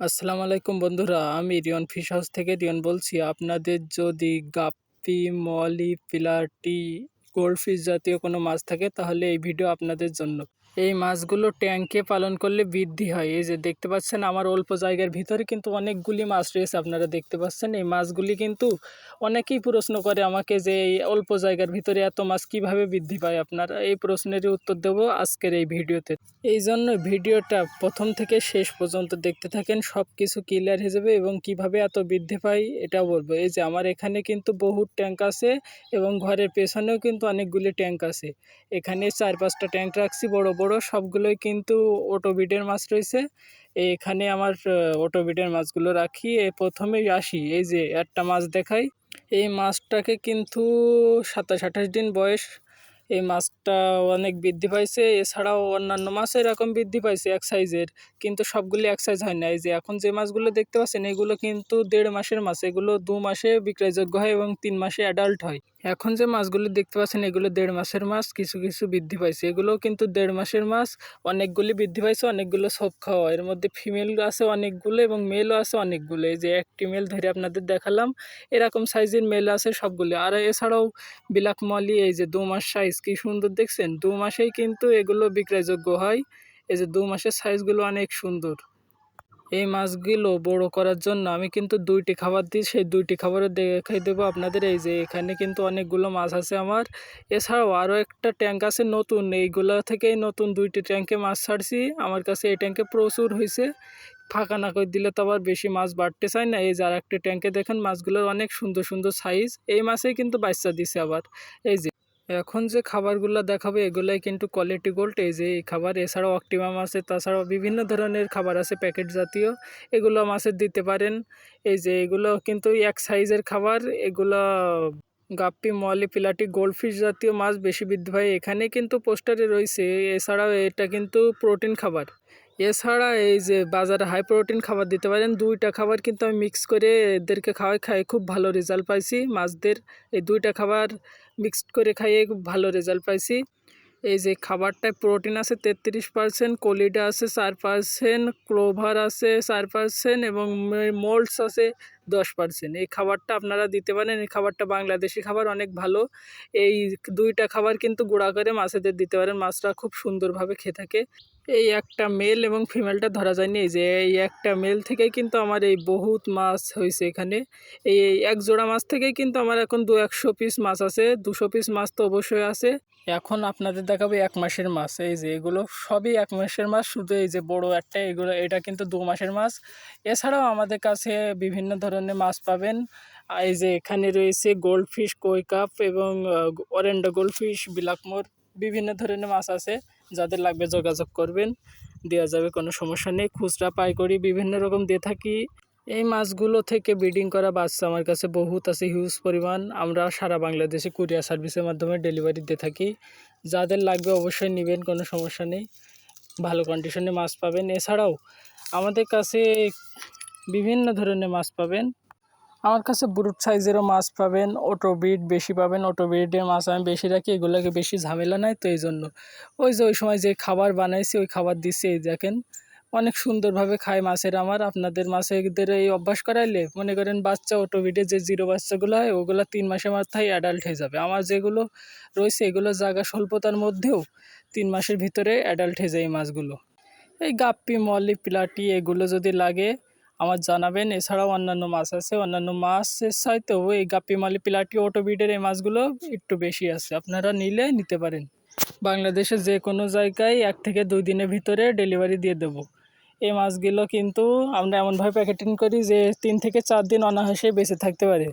আসসালামু আলাইকুম বন্ধুরা, আমি রিয়ন ফিশ হাউস থেকে রিয়ন বলছি। আপনাদের যদি গাপ্পি, মলি পিলাটি গোল্ডফিশ জাতীয় কোনো মাছ থাকে, তাহলে এই ভিডিও আপনাদের জন্য। এই মাছগুলো ট্যাঙ্কে পালন করলে বৃদ্ধি হয়। এই যে দেখতে পাচ্ছেন আমার অল্প জায়গার ভিতরে কিন্তু অনেকগুলি মাছ রয়েছে, আপনারা দেখতে পাচ্ছেন। এই মাছগুলি কিন্তু অনেকেই প্রশ্ন করে আমাকে যে এই অল্প জায়গার ভিতরে এত মাছ কীভাবে বৃদ্ধি পায়? আপনারা এই প্রশ্নেরই উত্তর দেবো আজকের এই ভিডিওতে। এই জন্য ভিডিওটা প্রথম থেকে শেষ পর্যন্ত দেখতে থাকেন সব কিছু ক্লিয়ার হয়ে যাবে এবং কীভাবে এত বৃদ্ধি পায় এটা বলব। এই যে আমার এখানে কিন্তু বহু ট্যাঙ্ক আছে এবং ঘরের পেছনেও কিন্তু অনেকগুলি ট্যাঙ্ক আছে। এখানে চার পাঁচটা ট্যাঙ্ক রাখছি, বড় বড় সবগুলোই কিন্তু অটোবিটের মাছ রয়েছে। এখানে আমার অটোবিটের মাছগুলো রাখি। এ প্রথমেই আসি, এই যে একটা মাছ দেখাই। এই মাছটাকে কিন্তু সাতাশ আঠাশ দিন বয়স এই মাছটা অনেক বৃদ্ধি পাইছে, এছাড়াও অন্যান্য মাছও এরকম বৃদ্ধি পাইছে এক সাইজের কিন্তু সবগুলি এক সাইজ হয় না। এই যে এখন যে মাছগুলো দেখতে পাচ্ছেন, এগুলো কিন্তু দেড় মাসের মাছ। এগুলো দু মাসে বিক্রয়যোগ্য হয় এবং তিন মাসে অ্যাডাল্ট হয়। এখন যে মাছগুলি দেখতে পাচ্ছেন, এগুলো দেড় মাসের মাছ, কিছু কিছু বৃদ্ধি পাইছে। এগুলো কিন্তু দেড় মাসের মাছ, অনেকগুলি বৃদ্ধি পাইছে, অনেকগুলো সব খাওয়া। এর মধ্যে ফিমেল আছে অনেকগুলো এবং মেলও আছে অনেকগুলো। এই যে একটি মেল ধরে আপনাদের দেখালাম, এরকম সাইজের মেল আছে সবগুলো। আর এছাড়াও বিলাক মলি এই যে দু মাস সাইজ কি সুন্দর দেখছেন? দু মাসেই কিন্তু এগুলো বিক্রয়যোগ্য হয়। এই যে দু মাসের সাইজগুলো অনেক সুন্দর। এই মাছগুলো বড় করার জন্য আমি কিন্তু দুইটি খাবার দিই সেই দুইটি খাবারও দেখাই দেবো আপনাদের। এই যে এখানে কিন্তু অনেকগুলো মাছ আছে আমার। এছাড়াও আরও একটা ট্যাঙ্ক আছে নতুন। এইগুলো থেকেই নতুন দুইটি ট্যাঙ্কে মাছ ছাড়ছি। আমার কাছে এই ট্যাঙ্কে প্রচুর হয়েছে। ফাঁকা না করে দিলে তো আবার বেশি মাছ বাড়তে চায় না। এই যে আর একটা ট্যাঙ্কে দেখেন মাছগুলোর অনেক সুন্দর সুন্দর সাইজ এই মাছেই কিন্তু বাচ্চা দিছে আবার। এই যে এখন যে খাবারগুলো দেখাবে, এগুলাই কিন্তু কোয়ালিটি গোল্ড এই যে এই খাবার, এছাড়াও অক্টিমাম আছে, তাছাড়াও বিভিন্ন ধরনের খাবার আছে প্যাকেট জাতীয়। এগুলো মাছের দিতে পারেন। এই যে এগুলো কিন্তু এক সাইজের খাবার, এগুলো গাপ্পি, মলি, পিলাটি গোল্ডফিশ জাতীয় মাছ বেশি বৃদ্ধি পায় এখানে কিন্তু পোস্টারে রয়েছে, এছাড়াও এটা কিন্তু প্রোটিন খাবার। এছাড়া এই যে বাজারে হাই প্রোটিন খাবার দিতে পারেন, দুইটা খাবার কিন্তু আমি মিক্স করে এদেরকে খাওয়াই, খাই, খুব ভালো রেজাল্ট পাইছি। মাছদের এই দুইটা খাবার মিক্সড করে খাইয়ে খুব ভালো রেজাল্ট পাইছি। এই যে খাবারটায় প্রোটিন আছে তেত্রিশ পার্সেন্ট, কলিডা আছে চার পার্সেন্ট, ক্লোভার আছে চার পার্সেন্ট এবং মোল্ডস আছে দশ পার্সেন্ট। এই খাবারটা আপনারা দিতে পারেন। এই খাবারটা বাংলাদেশি খাবার, অনেক ভালো। এই দুইটা খাবার কিন্তু গুঁড়া করে মাছেদের দিতে পারেন। মাছরা খুব সুন্দরভাবে খেয়ে থাকে। এই একটা মেল এবং ফিমেলটা ধরা যায়নি। এই যে এই একটা মেল থেকেই কিন্তু আমার এই বহুত মাছ হয়েছে এখানে। এই এক জোড়া মাছ থেকেই কিন্তু আমার এখন দু একশো পিস মাছ আছে। দুশো পিস মাছ তো অবশ্যই আছে। এখন আপনাদের দেখাবো এক মাসের মাছ। এই যে এগুলো সবই এক মাসের মাছ। শুধু এই যে বড় একটা, এগুলো, এটা কিন্তু দু মাসের মাছ। এছাড়াও আমাদের কাছে বিভিন্ন ধরনের মাছ পাবেন। এই যে এখানে রয়েছে গোল্ডফিশ কই কাপ এবং অরেন্ডা গোল্ডফিশ বিলাকমোর বিভিন্ন ধরনের মাছ আছে যাদের লাগবে যোগাযোগ করবেন দেওয়া যাবে কোনো সমস্যা নেই। খুচরা, পাইকারি বিভিন্ন রকম দিয়ে থাকি। এই মাছগুলো থেকে ব্রিডিং করা বাচ্চা আমার কাছে বহুত আছে হিউজ পরিমাণ। আমরা সারা বাংলাদেশে কুরিয়ার সার্ভিসের মাধ্যমে ডেলিভারি দিয়ে থাকি। যাদের লাগবে অবশ্যই নেবেন, কোনো সমস্যা নেই। ভালো কন্ডিশনে মাছ পাবেন। এছাড়াও আমাদের কাছে বিভিন্ন ধরনের মাছ পাবেন। আমার কাছে ব্রুট সাইজেরও মাছ পাবেন অটো বিট বেশি পাবেন অটো বিটের মাছ আমি বেশি রাখি, এগুলোকে বেশি ঝামেলা নাই তো এই জন্য ওই যে ওই সময় যে খাবার বানাইছি, ওই খাবার দিচ্ছি এই দেখেন। অনেক সুন্দরভাবে খায় মাছের আমার, আপনাদের মাছেদের এই অভ্যাস করাইলে, মনে করেন বাচ্চা অটো বিটে যে জিরো বাচ্চাগুলো হয়, ওগুলো তিন মাসের মাথায় অ্যাডাল্ট হয়ে যাবে। আমার যেগুলো রয়েছে, এগুলো জায়গা স্বল্পতার মধ্যেও তিন মাসের ভিতরে অ্যাডাল্ট হয়ে যায় এই মাছগুলো। এই গাপ্পি মলি পিলাটি, এগুলো যদি লাগে আমার জানাবেন। এছাড়াও অন্যান্য মাছ আছে। অন্যান্য মাছের সাইতেও এই গাপ্পিমালি, পিলাটি, অটোবিডের এই মাছগুলো একটু বেশি আছে। আপনারা নিলে নিতে পারেন। বাংলাদেশে যে কোনো জায়গায় এক থেকে দুই দিনের ভিতরে ডেলিভারি দিয়ে দেবো। এই মাছগুলো কিন্তু আমরা এমনভাবে প্যাকেটিং করি যে তিন থেকে চার দিন অনাহাসে বেঁচে থাকতে পারে।